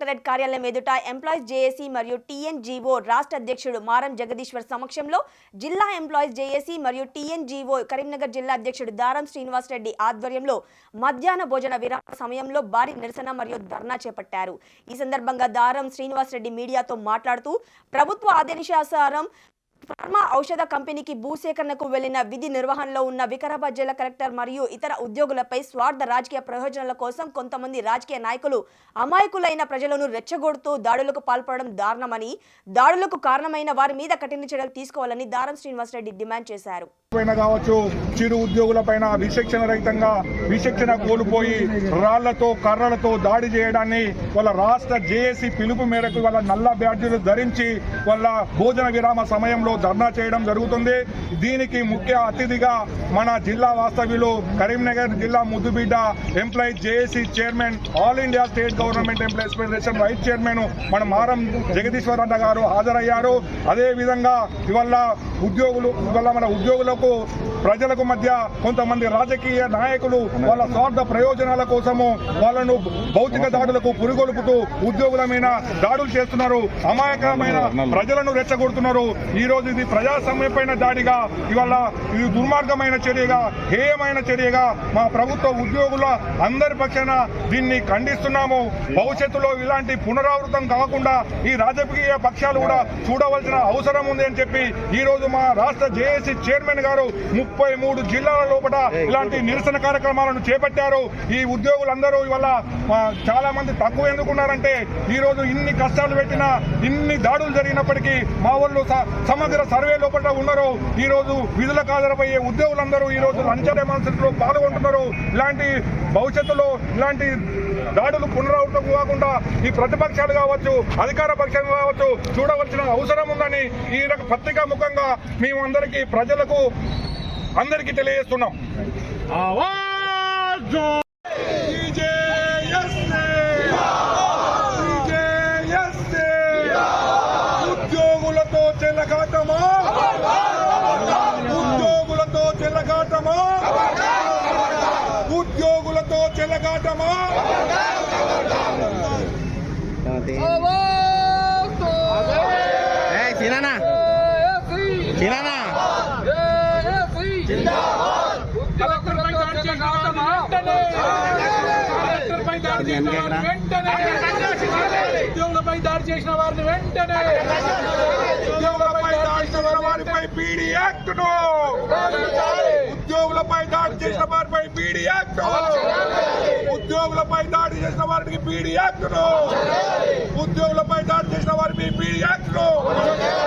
Collectorate కార్యాలయం ఎదుట employees JAC మరియు టీఎన్జీఓ రాష్ట్ర అధ్యక్షుడు మారం జగదీశ్వర్ సమక్షంలో జిల్లా ఎంప్లాయీస్ జేఏసీ మరియు టీఎన్జీఓ కరీంనగర్ జిల్లా అధ్యక్షుడు దారం శ్రీనివాస్ రెడ్డి ఆధ్వర్యంలో మధ్యాహ్న భోజన విరామ సమయంలో భారీ నిరసన మరియు ధర్నా చేపట్టారు. ఈ సందర్భంగా దారం శ్రీనివాస్ రెడ్డి మీడియాతో మాట్లాడుతూ ప్రభుత్వ ఆదేశానుసారం ఫార్మా ఔషధ కంపెనీకి భూసేకరణకు వెళ్ళిన విధి నిర్వహణలో ఉన్న వికారాబాద్ జిల్లా కలెక్టర్ మరియు ఇతర ఉద్యోగులపై స్వార్థ రాజకీయ ప్రయోజనాల కోసం కొంతమంది రాజకీయ నాయకులు అమాయకులైన ప్రజలను రెచ్చగొడుతూ దాడులకు పాల్పడడం దారుణమని దాడులకు కారణమైన వారి మీద కఠిన చర్యలు తీసుకోవాలని దారం శ్రీనివాసరెడ్డి డిమాండ్ చేశారు. పైన కావచ్చు చిరు ఉద్యోగుల పైన విశిక్షణ రహితంగా విశిక్షణ కోల్పోయి రాళ్ళతో కర్రలతో దాడి చేయడాన్ని వాళ్ళ రాష్ట్ర జేఏసీ పిలుపు మేరకు వాళ్ళ నల్ల బ్యాడ్జీలు ధరించి వాళ్ళ భోజన విరామ సమయంలో ధర్నా చేయడం జరుగుతుంది. దీనికి ముఖ్య అతిథిగా మన జిల్లా వాస్తవ్యులు కరీంనగర్ జిల్లా ముద్దుబిడ్డ employee JAC chairman all India state government employees federation vice chairman మన మారం జగదీశ్వర్ అన్న గారు హాజరయ్యారు. అదేవిధంగా ఇవల్ల ఉద్యోగులు ఇవల్ల మన ఉద్యోగులకు ప్రజలకు మధ్య కొంతమంది రాజకీయ నాయకులు వాళ్ళ స్వార్థ ప్రయోజనాల కోసము వాళ్ళను భౌతిక దాడులకు పురుగొలుపుతూ ఉద్యోగుల మీద దాడులు చేస్తున్నారు. అమాయకమైన ప్రజలను రెచ్చగొడుతున్నారు. ఈ రోజు ఇది ప్రజాస్వామ్యపైన దాడిగా ఇవాళ ఇది దుర్మార్గమైన చర్యగా హేయమైన చర్యగా మా ప్రభుత్వ ఉద్యోగుల అందరి పక్షాన దీన్ని ఖండిస్తున్నాము. భవిష్యత్తులో ఇలాంటి పునరావృతం కాకుండా ఈ రాజకీయ పక్షాలు కూడా చూడవలసిన అవసరం ఉంది అని చెప్పి ఈ రోజు మా రాష్ట్ర జేఏసీ చైర్మన్ గారు ముప్పై మూడు జిల్లాల లోపల ఇలాంటి నిరసన కార్యక్రమాలను చేపట్టారు. ఈ ఉద్యోగులందరూ ఇవాళ చాలా మంది తక్కువ ఎందుకున్నారంటే ఈ రోజు ఇన్ని కష్టాలు పెట్టినా ఇన్ని దాడులు జరిగినప్పటికీ మా వాళ్ళు సమగ్ర సర్వే లోపల ఉన్నారు ఈ రోజు విధులకు హాజరపోయే ఉద్యోగులందరూ ఈ రోజు లంచ డెమాన్స్ట్రేట్లో పాల్గొంటున్నారు. ఇలాంటి భవిష్యత్తులో ఇలాంటి దాడులు పునరావృతం కాకుండా ఈ ప్రతిపక్షాలు కావచ్చు అధికార పక్షాలు కావచ్చు చూడవలసిన అవసరం ఉందని ఈ రక పత్రికా ముఖంగా మేము అందరికీ ప్రజలకు అందరికీ తెలియజేస్తున్నాం. ఉద్యోగులతో చెల్లగాటమా ఉద్యోగులతో చెల్లగాటమా ఏయ్ చిరానా చిరానా ఉద్యోగులపై దాడి చేసిన వారిని వెంటనే ఉద్యోగులపై దాడి చేసిన వారిపై పీడీ యాక్ట్ ఉద్యోగులపై దాడి చేసిన వారిపై పీడీ యాక్ట్. ఉద్యోగులపై దాడి చేసిన వారికి పీడీ యాక్ట్ ఉద్యోగులపై దాడి చేసిన వారిపై పీడీ యాక్ట్